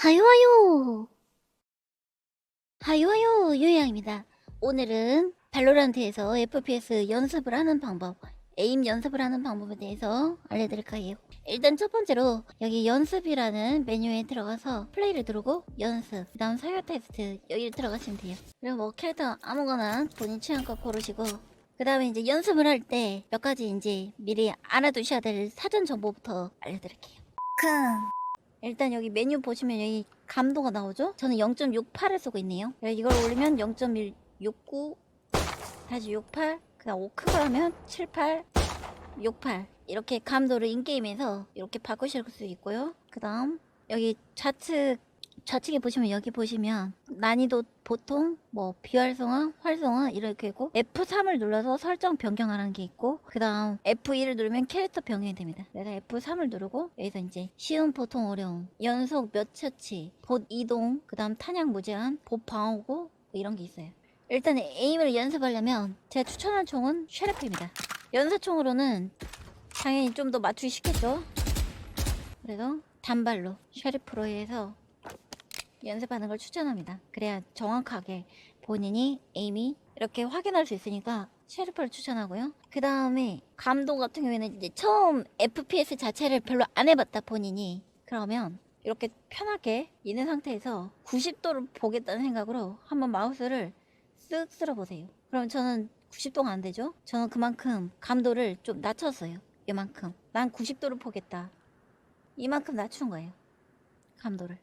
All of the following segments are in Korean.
하요하요 하요하요 유양입니다. 오늘은 발로란트에서 FPS 연습을 하는 방법 에임 연습을 하는 방법에 대해서 알려드릴 거예요. 일단 첫 번째로 여기 연습이라는 메뉴에 들어가서 플레이를 누르고 연습 그 다음 사유 테스트 여기를 들어가시면 돼요. 그리고 뭐 캐릭터 아무거나 본인 취향껏 고르시고 그 다음에 이제 연습을 할 때 몇 가지 이제 미리 알아두셔야 될 사전 정보부터 알려드릴게요 일단 여기 메뉴 보시면 여기 감도가 나오죠? 저는 0.68을 쓰고 있네요. 이걸 올리면 0.169 다시 68 그다음 오크를 하면 78 68 이렇게 감도를 인게임에서 이렇게 바꾸실 수 있고요. 그다음 여기 좌측 좌측에 보시면 여기 보시면 난이도 보통 뭐 비활성화, 활성화 이렇게 있고 F3을 눌러서 설정 변경하는 게 있고 그 다음 F2를 누르면 캐릭터 변경이 됩니다. 그래서 F3을 누르고 여기서 이제 쉬운, 보통, 어려움, 연속 몇 처치, 봇 이동, 그 다음 탄약 무제한, 봇 방어구 뭐 이런 게 있어요. 일단 에임을 연습하려면 제가 추천한 총은 쉐리프입니다. 연사총으로는 당연히 좀 더 맞추기 쉽겠죠. 그래서 단발로 쉐리프로 해서 연습하는 걸 추천합니다. 그래야 정확하게 본인이 에임이 이렇게 확인할 수 있으니까 쉐리프를 추천하고요. 그 다음에 감도 같은 경우에는 이제 처음 FPS 자체를 별로 안 해봤다 본인이 그러면 이렇게 편하게 있는 상태에서 90도를 보겠다는 생각으로 한번 마우스를 쓱 쓸어 보세요. 그럼 저는 90도가 안 되죠? 저는 그만큼 감도를 좀 낮췄어요. 이만큼. 난 90도를 보겠다. 이만큼 낮춘 거예요. 감도를.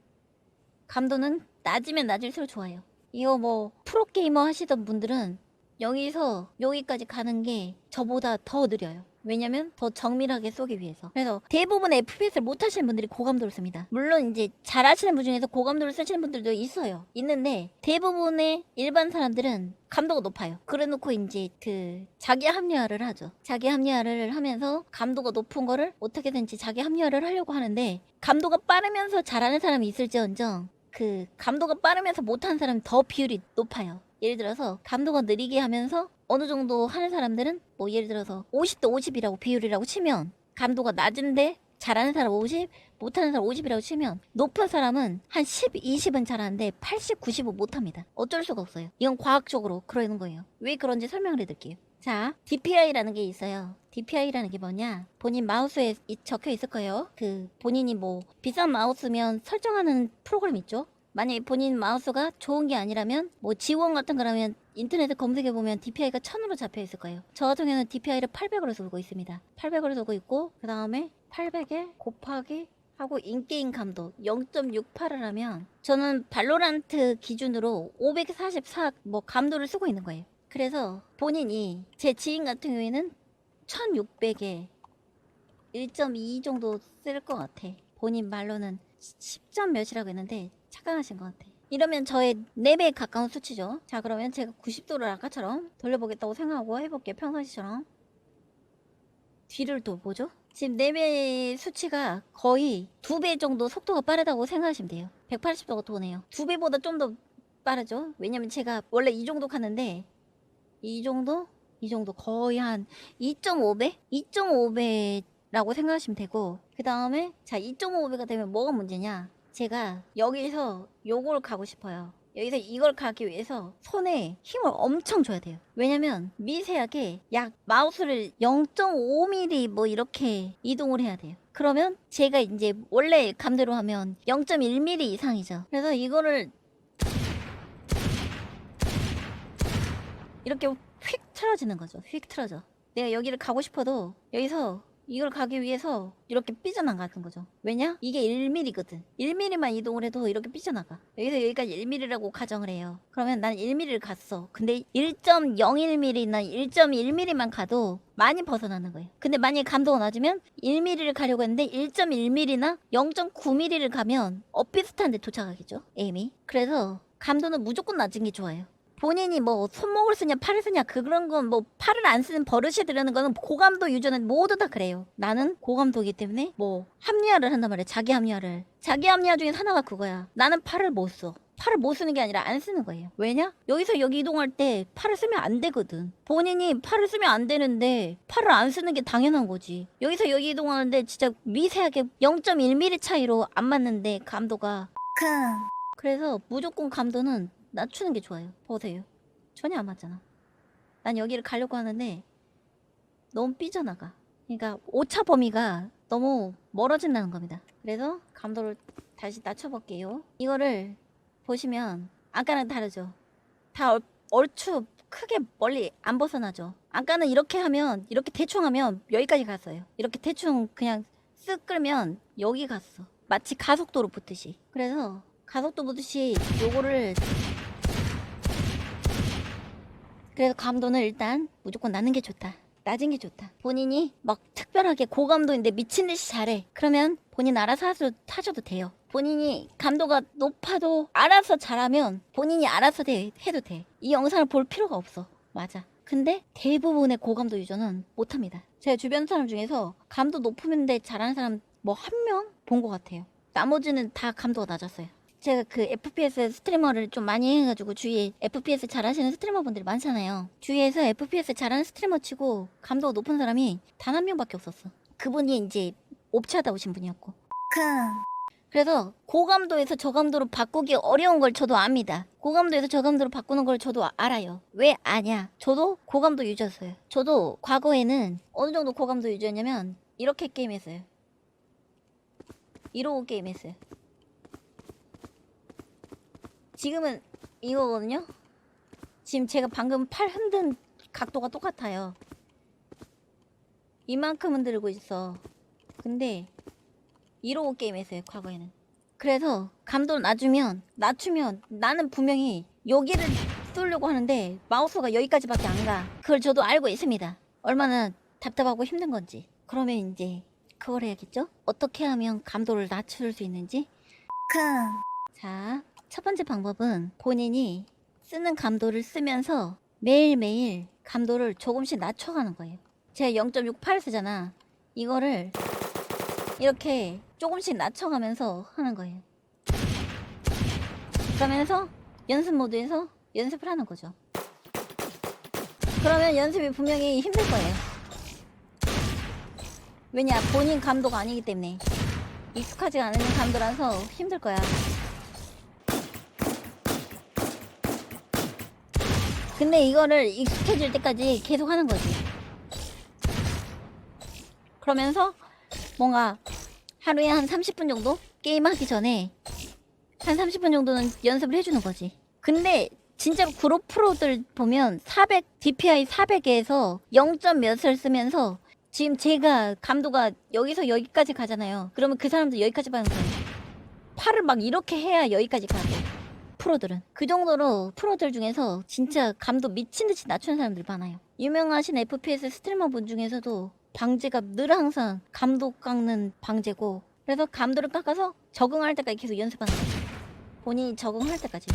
감도는 낮으면 낮을수록 좋아요. 이거 뭐 프로게이머 하시던 분들은 여기서 여기까지 가는 게 저보다 더 느려요. 왜냐면 더 정밀하게 쏘기 위해서. 그래서 대부분 FPS를 못 하시는 분들이 고감도를 씁니다. 물론 이제 잘 하시는 분 중에서 고감도를 쓰시는 분들도 있어요. 있는데 대부분의 일반 사람들은 감도가 높아요. 그래 놓고 이제 그 자기 합리화를 하죠. 자기 합리화를 하면서 감도가 높은 거를 어떻게든지 자기 합리화를 하려고 하는데 감도가 빠르면서 잘하는 사람이 있을지언정 그 감도가 빠르면서 못하는 사람이 더 비율이 높아요. 예를 들어서 감도가 느리게 하면서 어느 정도 하는 사람들은 뭐 예를 들어서 50대 50이라고 비율이라고 치면 감도가 낮은데 잘하는 사람 50, 못하는 사람 50이라고 치면 높은 사람은 한 10, 20은 잘하는데 80, 90은 못합니다. 어쩔 수가 없어요. 이건 과학적으로 그러는 거예요. 왜 그런지 설명을 해드릴게요. 자, DPI라는 게 있어요. DPI라는 게 뭐냐? 본인 마우스에 이- 적혀 있을 거예요. 그 본인이 뭐 비싼 마우스면 설정하는 프로그램 있죠. 만약에 본인 마우스가 좋은 게 아니라면 뭐 지원 같은 거라면 인터넷에 검색해 보면 DPI가 1000으로 잡혀 있을 거예요. 저 같은 경우는 DPI를 800으로 쓰고 있습니다. 800으로 쓰고 있고 그 다음에 800에 곱하기 하고 인게임 감도 0.68을 하면 저는 발로란트 기준으로 544 뭐 감도를 쓰고 있는 거예요. 그래서 본인이 제 지인 같은 경우에는 1600에 1.2 정도 쓸 것 같아. 본인 말로는 10점 몇이라고 했는데 착각하신 것 같아. 이러면 저의 4배에 가까운 수치죠. 자, 그러면 제가 90도를 아까처럼 돌려보겠다고 생각하고 해볼게요. 평상시처럼. 뒤를 또 보죠? 지금 4배 수치가 거의 2배 정도 속도가 빠르다고 생각하시면 돼요. 180도가 도네요. 2배보다 좀 더 빠르죠? 왜냐면 제가 원래 이 정도 가는데 이 정도? 이 정도. 거의 한 2.5배? 2.5배라고 생각하시면 되고 그 다음에 자 2.5배가 되면 뭐가 문제냐? 제가 여기서 요걸 가고 싶어요. 여기서 이걸 가기 위해서 손에 힘을 엄청 줘야 돼요. 왜냐면 미세하게 약 마우스를 0.5mm 뭐 이렇게 이동을 해야 돼요. 그러면 제가 이제 원래 감대로 하면 0.1mm 이상이죠. 그래서 이거를 이렇게 휙 틀어지는 거죠. 휙 틀어져. 내가 여기를 가고 싶어도 여기서 이걸 가기 위해서 이렇게 삐져나가는 거죠. 왜냐? 이게 1mm거든. 1mm만 이동을 해도 이렇게 삐져나가. 여기서 여기까지 1mm라고 가정을 해요. 그러면 난 1mm를 갔어. 근데 1.01mm나 1.1mm만 가도 많이 벗어나는 거예요. 근데 만약에 감도가 낮으면 1mm를 가려고 했는데 1.1mm나 0.9mm를 가면 엇비슷한 데 도착하겠죠. 에임이. 그래서 감도는 무조건 낮은 게 좋아요. 본인이 뭐 손목을 쓰냐 팔을 쓰냐 그 그런 건 뭐 팔을 안 쓰는 버릇이 들으는 거는 고감도 유저는 모두 다 그래요. 나는 고감도이기 때문에 뭐 합리화를 한단 말이야. 자기 합리화를. 자기 합리화 중에 하나가 그거야. 나는 팔을 못 써. 팔을 못 쓰는 게 아니라 안 쓰는 거예요. 왜냐? 여기서 여기 이동할 때 팔을 쓰면 안 되거든. 본인이 팔을 쓰면 안 되는데 팔을 안 쓰는 게 당연한 거지. 여기서 여기 이동하는데 진짜 미세하게 0.1mm 차이로 안 맞는데 감도가 그래서 무조건 감도는 낮추는 게 좋아요. 보세요. 전혀 안 맞잖아. 난 여기를 가려고 하는데 너무 삐져나가. 그러니까 오차 범위가 너무 멀어진다는 겁니다. 그래서 감도를 다시 낮춰볼게요. 이거를 보시면 아까랑 다르죠. 다 얼, 얼추 크게 멀리 안 벗어나죠. 아까는 이렇게 하면 이렇게 대충 하면 여기까지 갔어요. 이렇게 대충 그냥 쓱 끌면 여기 갔어. 마치 가속도로 붙듯이. 그래서 가속도 붙듯이 요거를 그래서 감도는 일단 무조건 낮는 게 좋다. 낮은 게 좋다. 본인이 막 특별하게 고감도인데 미친 듯이 잘해. 그러면 본인 알아서 하셔도, 하셔도 돼요. 본인이 감도가 높아도 알아서 잘하면 본인이 알아서 돼, 해도 돼. 이 영상을 볼 필요가 없어. 맞아. 근데 대부분의 고감도 유저는 못합니다. 제가 주변 사람 중에서 감도 높으면데 잘하는 사람 뭐 한 명 본 것 같아요. 나머지는 다 감도가 낮았어요. 제가 그 FPS 스트리머를 좀 많이 해가지고 주위에 FPS 잘하시는 스트리머 분들이 많잖아요. 주위에서 FPS 잘하는 스트리머 치고 감도가 높은 사람이 단 한 명밖에 없었어. 그분이 이제 옵치하다 오신 분이었고. 그래서 고감도에서 저감도로 바꾸기 어려운 걸 저도 압니다. 고감도에서 저감도로 바꾸는 걸 저도 아- 알아요. 왜 아냐? 저도 고감도 유저였어요. 저도 과거에는 어느 정도 고감도 유저였냐면 이렇게 게임했어요. 이러고 게임했어요. 지금은 이거거든요. 지금 제가 방금 팔 흔든 각도가 똑같아요. 이만큼 흔들고 있어. 근데 이러고 게임했어요. 과거에는. 그래서 감도를 낮추면 낮추면 나는 분명히 여기를 뚫려고 하는데 마우스가 여기까지밖에 안 가. 그걸 저도 알고 있습니다. 얼마나 답답하고 힘든 건지. 그러면 이제 그걸 해야겠죠? 어떻게 하면 감도를 낮출 수 있는지? 자, 첫 번째 방법은 본인이 쓰는 감도를 쓰면서 매일매일 감도를 조금씩 낮춰가는 거예요. 제가 0.68 쓰잖아. 이거를 이렇게 조금씩 낮춰가면서 하는 거예요. 그러면서 연습 모드에서 연습을 하는 거죠. 그러면 연습이 분명히 힘들 거예요. 왜냐, 본인 감도가 아니기 때문에. 익숙하지 않은 감도라서 힘들 거야. 근데 이거를 익숙해질 때까지 계속 하는 거지. 그러면서 뭔가 하루에 한 30분 정도 게임하기 전에 한 30분 정도는 연습을 해주는 거지. 근데 진짜로 그룹 프로들 보면 400 DPI 400에서 0. 몇을 쓰면서 지금 제가 감도가 여기서 여기까지 가잖아요. 그러면 그 사람도 여기까지 가는 거예요. 팔을 막 이렇게 해야 여기까지 가고 프로들은 그 정도로 프로들 중에서 진짜 감도 미친 듯이 낮추는 사람들 많아요. 유명하신 FPS 스트리머 분 중에서도 방제가 늘 항상 감도 깎는 방제고 그래서 감도를 깎아서 적응할 때까지 계속 연습하는 거죠. 본인이 적응할 때까지.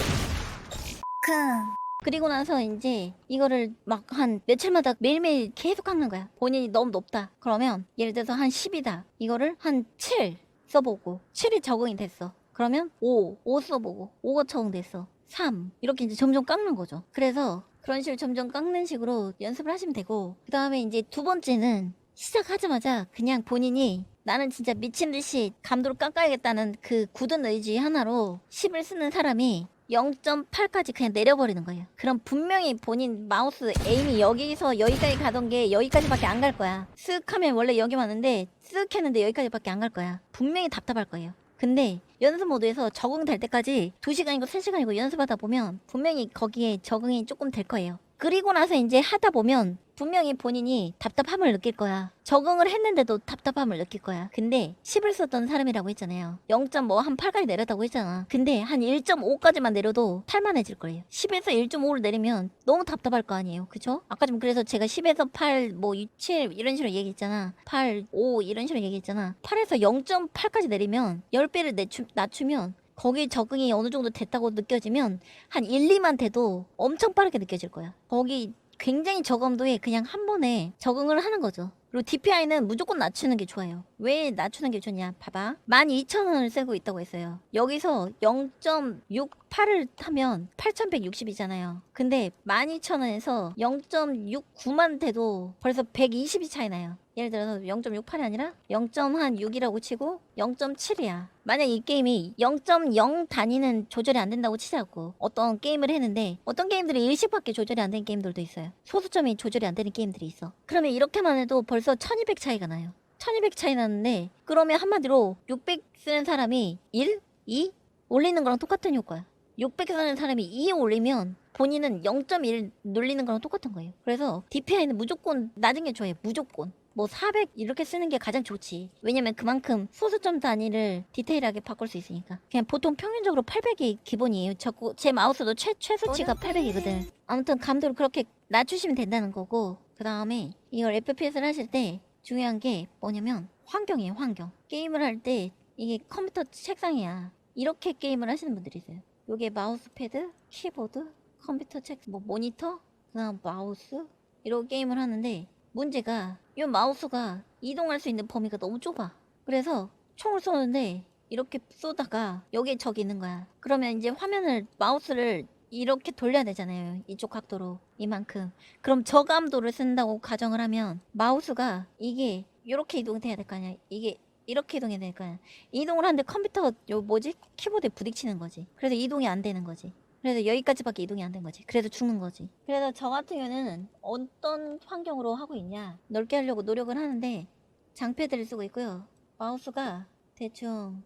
그리고 나서 이제 이거를 막 한 며칠마다 매일매일 계속 깎는 거야. 본인이 너무 높다. 그러면 예를 들어서 한 10이다. 이거를 한 7 써보고 7이 적응이 됐어. 그러면 5, 5 써보고 5가 적응됐어. 3 이렇게 이제 점점 깎는 거죠. 그래서 그런 식으로 점점 깎는 식으로 연습을 하시면 되고 그 다음에 이제 두 번째는 시작하자마자 그냥 본인이 나는 진짜 미친 듯이 감도를 깎아야겠다는 그 굳은 의지 하나로 10을 쓰는 사람이 0.8까지 그냥 내려버리는 거예요. 그럼 분명히 본인 마우스 에임이 여기서 여기까지 가던 게 여기까지밖에 안 갈 거야. 쓱 하면 원래 여기 왔는데 쓱 했는데 여기까지밖에 안 갈 거야. 분명히 답답할 거예요. 근데 연습 모드에서 적응될 때까지 2시간이고 3시간이고 연습하다 보면 분명히 거기에 적응이 조금 될 거예요. 그리고 나서 이제 하다 보면 분명히 본인이 답답함을 느낄 거야. 적응을 했는데도 답답함을 느낄 거야. 근데 10을 썼던 사람이라고 했잖아요. 0.뭐한 8까지 내렸다고 했잖아. 근데 한 1.5까지만 내려도 탈만해질 거예요. 10에서 1.5를 내리면 너무 답답할 거 아니에요. 그쵸? 아까 좀 그래서 제가 10에서 8, 뭐 7 이런 식으로 얘기했잖아. 8, 5 이런 식으로 얘기했잖아. 8에서 0.8까지 내리면 10배를 낮추, 낮추면 거기 적응이 어느 정도 됐다고 느껴지면 한 1, 2만 돼도 엄청 빠르게 느껴질 거야. 거기 굉장히 저감도에 그냥 한 번에 적응을 하는 거죠. 그리고 DPI는 무조건 낮추는 게 좋아요. 왜 낮추는 게 좋냐? 봐봐. 12,000원을 쓰고 있다고 했어요. 여기서 0.68을 하면 8,160이잖아요. 근데 12,000원에서 0.69만 돼도 벌써 120이 차이 나요. 예를 들어서 0.68이 아니라 0.6이라고 치고 0.7이야. 만약 이 게임이 0.0 단위는 조절이 안 된다고 치자고 어떤 게임을 했는데 어떤 게임들이 일식밖에 조절이 안 되는 게임들도 있어요. 소수점이 조절이 안 되는 게임들이 있어. 그러면 이렇게만 해도 벌써 1200 차이가 나요. 1200 차이 나는데 그러면 한마디로 600 쓰는 사람이 1, 2 올리는 거랑 똑같은 효과야. 600 쓰는 사람이 2 올리면 본인은 0.1 눌리는 거랑 똑같은 거예요. 그래서 DPI는 무조건 낮은 게 좋아요. 무조건. 뭐 400 이렇게 쓰는 게 가장 좋지. 왜냐면 그만큼 소수점 단위를 디테일하게 바꿀 수 있으니까. 그냥 보통 평균적으로 800이 기본이에요. 자꾸 제 마우스도 최, 최소치가 800이거든. 아무튼 감도를 그렇게 낮추시면 된다는 거고. 그 다음에 이걸 FPS를 하실 때 중요한 게 뭐냐면 환경이에요, 환경. 게임을 할 때 이게 컴퓨터 책상이야. 이렇게 게임을 하시는 분들이 있어요. 요게 마우스패드, 키보드, 컴퓨터 책, 뭐 모니터, 그다음 마우스 이런 게임을 하는데 문제가 이 마우스가 이동할 수 있는 범위가 너무 좁아. 그래서 총을 쏘는데 이렇게 쏘다가 여기에 적이 있는 거야. 그러면 이제 화면을 마우스를 이렇게 돌려야 되잖아요. 이쪽 각도로 이만큼. 그럼 저감도를 쓴다고 가정을 하면 마우스가 이게 이렇게 이동돼야 될 거 아니야. 이게 이렇게 이동해야 될 거 아니야. 이동을 하는데 컴퓨터 요 뭐지 키보드에 부딪히는 거지. 그래서 이동이 안 되는 거지. 그래서 여기까지밖에 이동이 안 된 거지. 그래서 죽는 거지. 그래서 저 같은 경우는 어떤 환경으로 하고 있냐. 넓게 하려고 노력을 하는데 장패드를 쓰고 있고요. 마우스가 대충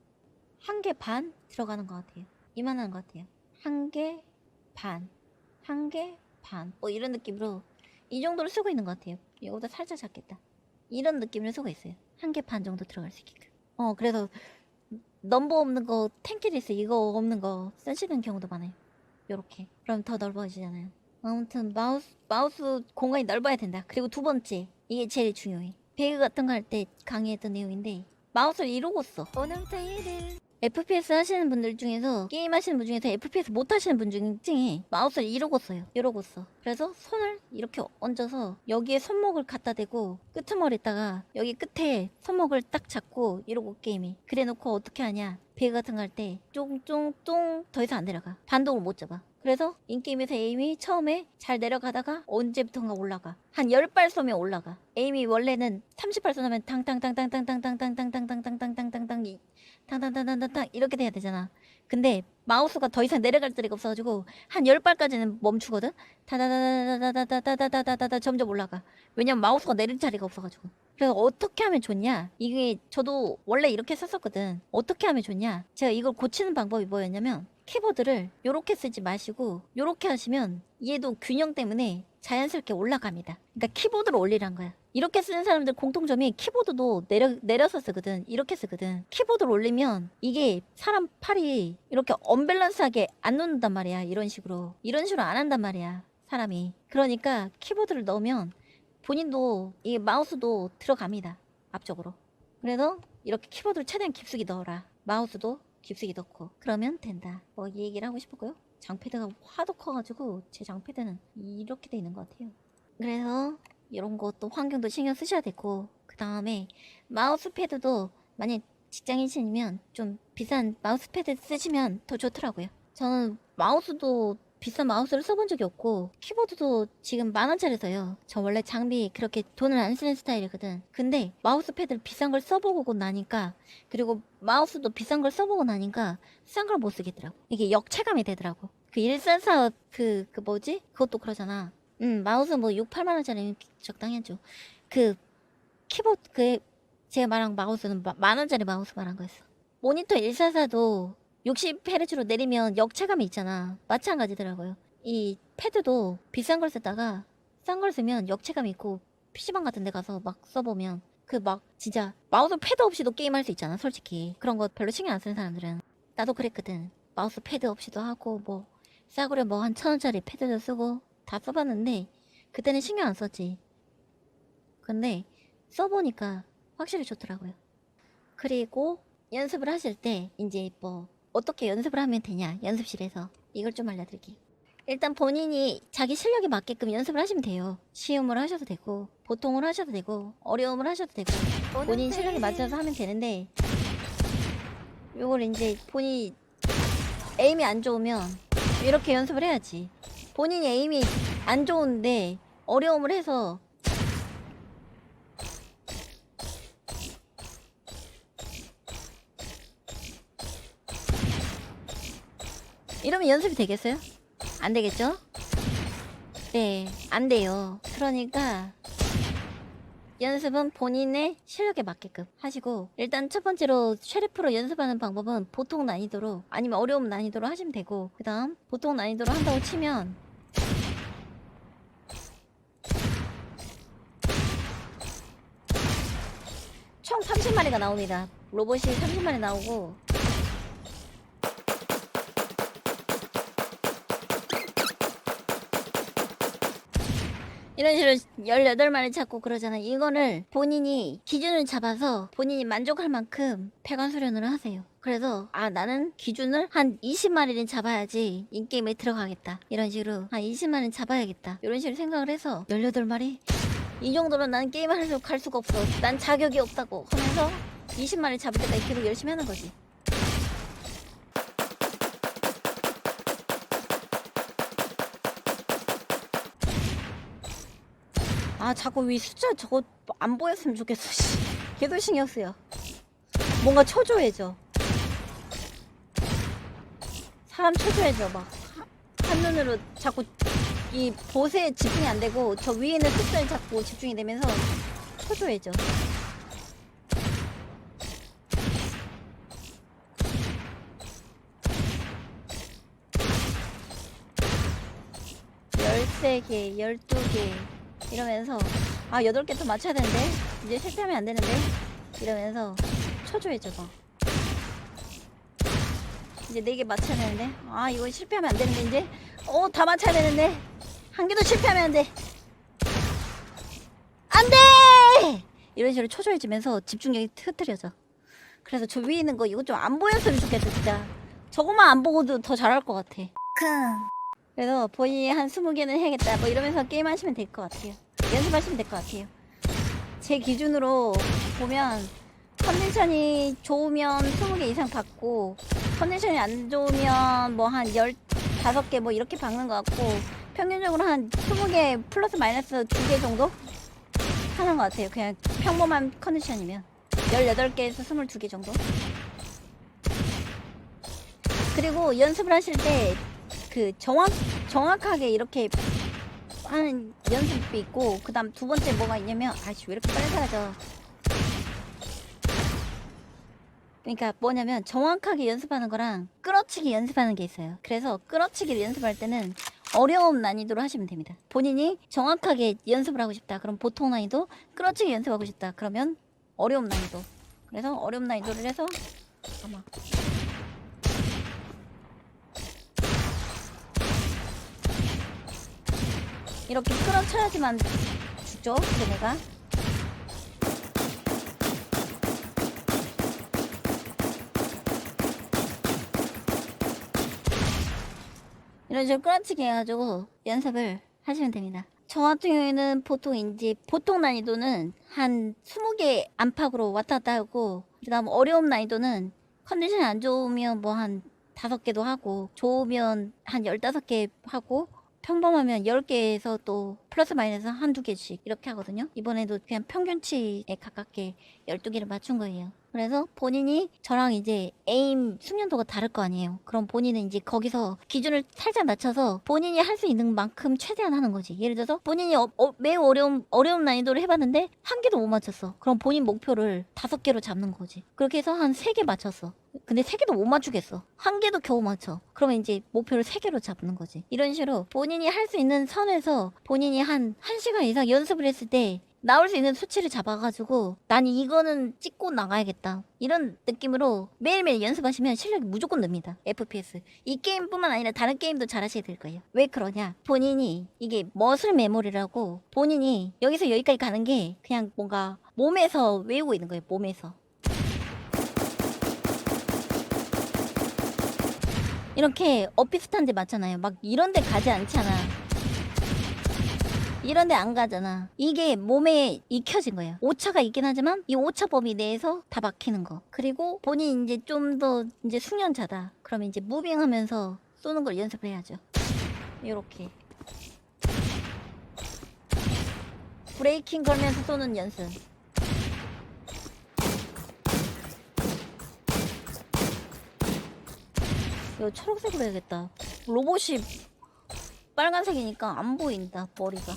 한 개 반 들어가는 것 같아요. 이만한 것 같아요. 한 개 반, 한 개 반. 뭐 이런 느낌으로 이 정도로 쓰고 있는 것 같아요. 이거보다 살짝 작겠다. 이런 느낌을 쓰고 있어요. 한 개 반 정도 들어갈 수 있게끔. 어, 그래서 넘버 없는 거, 텐키리스 이거 없는 거 쓰시는 경우도 많아요. 요렇게. 그럼 더 넓어지잖아요. 아무튼 마우스 마우스 공간이 넓어야 된다. 그리고 두 번째 이게 제일 중요해. 배그 같은 거 할 때 강의했던 내용인데 마우스를 이러고 써. FPS 하시는 분들 중에서 게임 하시는 분 중에서 FPS 못 하시는 분 중에 마우스를 이러고 써요. 이러고 써. 그래서 손을 이렇게 얹어서 여기에 손목을 갖다 대고 끄트머리다가 여기 끝에 손목을 딱 잡고 이러고 게임이. 그래 놓고 어떻게 하냐? 배그 같은 거 할 때 쫑쫑쫑 더 이상 안 내려가. 반동을 못 잡아. 그래서 인게임에서 에임이 처음에 잘 내려가다가 언제부턴가 올라가. 한 10발 쏘면 올라가. 에임이 원래는 30발 쏘면 탕탕탕탕탕탕탕탕탕탕탕탕탕탕탕 탕탕 탕탕탕탕탕 이렇게 돼야 되잖아. 근데 마우스가 더 이상 내려갈 자리가 없어가지고 한 10발까지는 멈추거든? 다다다다다다다다다다다다 점점 올라가. 왜냐면 마우스가 내릴 자리가 없어가지고. 그래서 어떻게 하면 좋냐? 이게 저도 원래 이렇게 썼었거든. 어떻게 하면 좋냐? 제가 이걸 고치는 방법이 뭐였냐면 키보드를 요렇게 쓰지 마시고 요렇게 하시면 얘도 균형 때문에 자연스럽게 올라갑니다. 그러니까 키보드를 올리란 거야. 이렇게 쓰는 사람들 공통점이 키보드도 내려, 내려서 쓰거든. 이렇게 쓰거든. 키보드를 올리면 이게 사람 팔이 이렇게 언밸런스하게 안 놓는단 말이야. 이런 식으로. 이런 식으로 안 한단 말이야. 사람이. 그러니까 키보드를 넣으면 본인도 이 마우스도 들어갑니다. 앞쪽으로. 그래서 이렇게 키보드를 최대한 깊숙이 넣어라. 마우스도 깊숙이 넣고. 그러면 된다. 뭐 이 얘기를 하고 싶었고요. 장패드가 하도 커가지고 제 장패드는 이렇게 돼 있는 것 같아요. 그래서 이런 것도 환경도 신경 쓰셔야 되고 그 다음에 마우스 패드도 만약 직장인이시면 좀 비싼 마우스 패드 쓰시면 더 좋더라고요. 저는 마우스도 비싼 마우스를 써본 적이 없고 키보드도 지금 만 원짜리 써요. 저 원래 장비 그렇게 돈을 안 쓰는 스타일이거든. 근데 마우스 패드를 비싼 걸 써보고 나니까 그리고 마우스도 비싼 걸 써보고 나니까 싼 걸 못 쓰겠더라고. 이게 역체감이 되더라고. 그 144, 그, 그 뭐지? 그것도 그러잖아. 음, 마우스 뭐 6, 8만 원짜리 적당히 하죠. 그 키보드 그 제가 말한 마우스는 마- 만 원짜리 마우스 말한 거였어. 모니터 144도 60Hz로 내리면 역체감이 있잖아. 마찬가지더라고요. 이 패드도 비싼 걸 쓰다가 싼 걸 쓰면 역체감이 있고 PC방 같은 데 가서 막 써보면 그 막 진짜 마우스 패드 없이도 게임할 수 있잖아 솔직히 그런 거 별로 신경 안 쓰는 사람들은 나도 그랬거든 마우스 패드 없이도 하고 뭐 싸구려 뭐 한 천 원짜리 패드도 쓰고 다 써봤는데 그때는 신경 안 썼지. 근데 써보니까 확실히 좋더라고요. 그리고 연습을 하실 때 이제 뭐 어떻게 연습을 하면 되냐 연습실에서 이걸 좀 알려드릴게요. 일단 본인이 자기 실력에 맞게끔 연습을 하시면 돼요. 쉬움을 하셔도 되고 보통을 하셔도 되고 어려움을 하셔도 되고 본인 실력에 맞춰서 하면 되는데 요걸 이제 본인이 에임이 안 좋으면 이렇게 연습을 해야지. 본인이 에임이 안 좋은데 어려움을 해서 이러면 연습이 되겠어요? 안 되겠죠? 네, 안 돼요. 그러니까 연습은 본인의 실력에 맞게끔 하시고 일단 첫 번째로 쉐리프로 연습하는 방법은 보통 난이도로 아니면 어려움 난이도로 하시면 되고 그 다음 보통 난이도로 한다고 치면 총 30마리가 나옵니다. 로봇이 30마리 나오고 이런 식으로 18마리 찾고 그러잖아요. 이거를 본인이 기준을 잡아서 본인이 만족할 만큼 폐관 수련을 하세요. 그래서 아 나는 기준을 한 20마리는 잡아야지 인게임에 들어가겠다. 이런 식으로 한 20마리는 잡아야겠다. 이런 식으로 생각을 해서 18마리 이 정도로 난 게임을 할 수가 없어. 난 자격이 없다고 하면서 20마리 잡을 때까지 계속 열심히 하는 거지. 아 자꾸 위 숫자 저거 안 보였으면 좋겠어 씨. 걔도 신경 쓰여. 뭔가 초조해져 사람 초조해져 막. 하- 한눈으로 자꾸 이 보세에 집중이 안 되고 저 위에 있는 숫자에 자꾸 집중이 되면서 초조해져 열세 개, 열두 개 이러면서 아 여덟 개 더 맞춰야 되는데 이제 실패하면 안 되는데 이러면서 초조해져 막 이제 네 개 맞춰야 되는데 아 이거 실패하면 안 되는데 이제 어 다 맞춰야 되는데 한 개도 실패하면 안돼. 안돼! 이런 식으로 초조해지면서 집중력이 흐트려져. 그래서 저 위에 있는 거 이거 좀 안 보였으면 좋겠어 진짜. 저것만 안 보고도 더 잘할 것 같아. 그래서 본인이 한 20개는 해야겠다 뭐 이러면서 게임 하시면 될 것 같아요 연습하시면 될 것 같아요. 제 기준으로 보면 컨디션이 좋으면 20개 이상 받고 컨디션이 안 좋으면 뭐 한 15개 뭐 이렇게 박는 것 같고 평균적으로 한 20개 플러스 마이너스 2개 정도 하는 것 같아요. 그냥 평범한 컨디션이면. 18개에서 22개 정도. 그리고 연습을 하실 때 그 정확 정확하게 이렇게 하는 연습이 있고 그 다음 두 번째 뭐가 있냐면 아씨 왜 이렇게 빨리 사라져? 그러니까 뭐냐면 정확하게 연습하는 거랑 끌어치기 연습하는 게 있어요. 그래서 끌어치기를 연습할 때는 어려운 난이도로 하시면 됩니다. 본인이 정확하게 연습을 하고 싶다. 그럼 보통 난이도 끌어치기 연습하고 싶다. 그러면 어려운 난이도. 그래서 어려운 난이도를 해서 잠깐 이렇게 끌어쳐야지만 죽죠 걔네가. 이런 식으로 끌어치기 해가지고 연습을 하시면 됩니다. 저 같은 경우에는 보통 이제 보통 난이도는 한 20개 안팎으로 왔다 갔다 하고 그 다음 어려움 난이도는 컨디션이 안 좋으면 뭐 한 다섯 개도 하고 좋으면 한 열다섯 개 하고 평범하면 10개에서 또 플러스 마이너스 한두 개씩 이렇게 하거든요. 이번에도 그냥 평균치에 가깝게 12개를 맞춘 거예요. 그래서 본인이 저랑 이제 에임 숙련도가 다를 거 아니에요. 그럼 본인은 이제 거기서 기준을 살짝 낮춰서 본인이 할 수 있는 만큼 최대한 하는 거지. 예를 들어서 본인이 어, 어, 매우 어려운 어려운 난이도를 해봤는데 한 개도 못 맞췄어. 그럼 본인 목표를 다섯 개로 잡는 거지. 그렇게 해서 한 세 개 맞췄어. 근데 세 개도 못 맞추겠어. 한 개도 겨우 맞춰. 그러면 이제 목표를 세 개로 잡는 거지. 이런 식으로 본인이 할 수 있는 선에서 본인이 한 1시간 이상 연습을 했을 때 나올 수 있는 수치를 잡아가지고 난 이거는 찍고 나가야겠다. 이런 느낌으로 매일매일 연습하시면 실력이 무조건 늡니다. FPS. 이 게임뿐만 아니라 다른 게임도 잘하셔야 될 거예요. 왜 그러냐? 본인이 이게 머슬 메모리라고 본인이 여기서 여기까지 가는 게 그냥 뭔가 몸에서 외우고 있는 거예요. 몸에서. 이렇게 엇비슷한 데 맞잖아요. 막 이런 데 가지 않잖아. 이런 데 안 가잖아. 이게 몸에 익혀진 거예요. 오차가 있긴 하지만 이 오차 범위 내에서 다 막히는 거. 그리고 본인 이제 좀 더 이제 숙련자다. 그러면 이제 무빙하면서 쏘는 걸 연습해야죠. 요렇게. 브레이킹 걸면서 쏘는 연습. 이거 초록색으로 해야겠다. 로봇이 빨간색이니까 안 보인다, 머리가.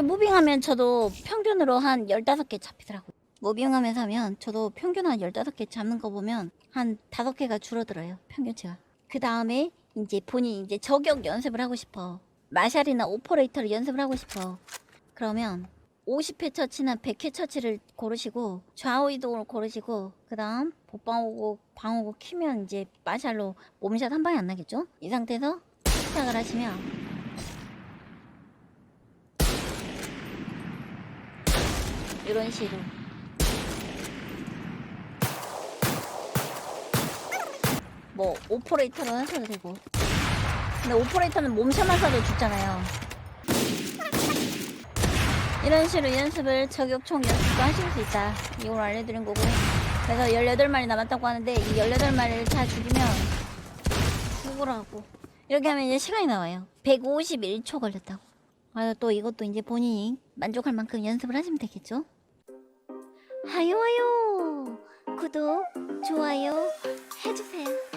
이렇게 무빙하면 저도 평균으로 한 15개 잡히더라고요. 무빙하면서 하면 저도 평균 한 15개 잡는 거 보면 한 5개가 줄어들어요. 평균치가. 그 다음에 이제 본인이 이제 저격 연습을 하고 싶어. 마샬이나 오퍼레이터를 연습을 하고 싶어. 그러면 50회 처치나 100회 처치를 고르시고 좌우 이동을 고르시고 그 다음 복방호고 방호고 키면 이제 마샬로 몸샷 한 방에 안 나겠죠? 이 상태에서 시작을 하시면 이런 식으로. 뭐 오퍼레이터로 하셔도 되고. 근데 오퍼레이터는 몸샷만 쏴도 죽잖아요. 이런 식으로 연습을 저격총 연습도 하실 수 있다. 이걸 알려드린 거고. 그래서 18마리 남았다고 하는데 이 18마리를 다 죽이면 죽으라고. 이렇게 하면 이제 시간이 나와요. 151초 걸렸다고. 아, 또 이것도 이제 본인이 만족할 만큼 연습을 하시면 되겠죠 하요 하요. 구독 좋아요 해주세요